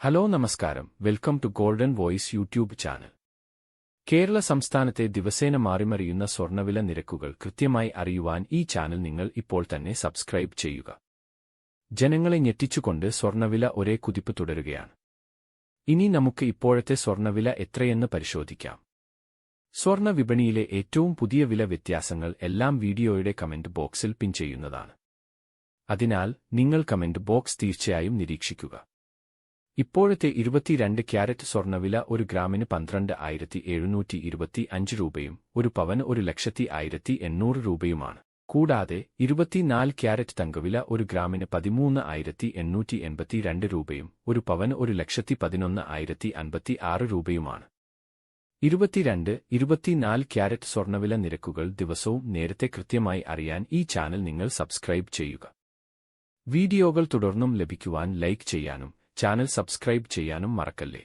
Hello നമസ്കാരം. Welcome to golden voice YouTube channel. Kerala സംസ്ഥാനത്തെ ദിവസേന മാറിമറിയുന്ന സ്വർണവില നിരക്കുകൾ കൃത്യമായി അറിയുവാൻ ഈ ചാനൽ നിങ്ങൾ ഇപ്പോൾ തന്നെ സബ്സ്ക്രൈബ് ചെയ്യുക. ജനങ്ങളെ ഞെട്ടിച്ചുകൊണ്ട് സ്വർണവില ഒരേ കുതിപ്പ് തുടരുകയാണ്. ഇനി നമുക്ക് ഇപ്പോഴത്തെ സ്വർണവില എത്രയെന്ന് പരിശോധിക്കാം. സ്വർണ വിപണിയിലെ ഏറ്റവും പുതിയ വില വ്യത്യാസങ്ങൾ എല്ലാം വീഡിയോയുടെ കമന്റ് ബോക്സിൽ പിൻ ചെയ്യുന്നതാണ്. അതിനാൽ നിങ്ങൾ കമന്റ് ബോക്സ് തീർച്ചയായും നിരീക്ഷിക്കുക. ഇപ്പോഴത്തെ ഇരുപത്തിരണ്ട് ക്യാരറ്റ് സ്വർണവില ഒരു ഗ്രാമിന് പന്ത്രണ്ട് ആയിരത്തി എഴുന്നൂറ്റി ഇരുപത്തി അഞ്ച് രൂപയും ഒരു പവന് ഒരു ലക്ഷത്തി ആയിരത്തി എണ്ണൂറ് രൂപയുമാണ്. കൂടാതെ ഇരുപത്തിനാല് ക്യാരറ്റ് തങ്കവില ഒരു ഗ്രാമിന് പതിമൂന്ന് ആയിരത്തി എണ്ണൂറ്റി എൺപത്തിരണ്ട് രൂപയും ഒരു പവന് ഒരു ലക്ഷത്തി പതിനൊന്ന് ആയിരത്തി അൻപത്തി ആറ് രൂപയുമാണ്. ഇരുപത്തിരണ്ട് ഇരുപത്തിനാല് ക്യാരറ്റ് സ്വർണവില നിരക്കുകൾ ദിവസവും നേരത്തെ കൃത്യമായി അറിയാൻ ഈ ചാനൽ നിങ്ങൾ സബ്സ്ക്രൈബ് ചെയ്യുക. വീഡിയോകൾ തുടർന്നും ലഭിക്കുവാൻ ലൈക്ക് ചെയ്യാനും ചാനൽ സബ്സ്ക്രൈബ് ചെയ്യാനും മറക്കല്ലേ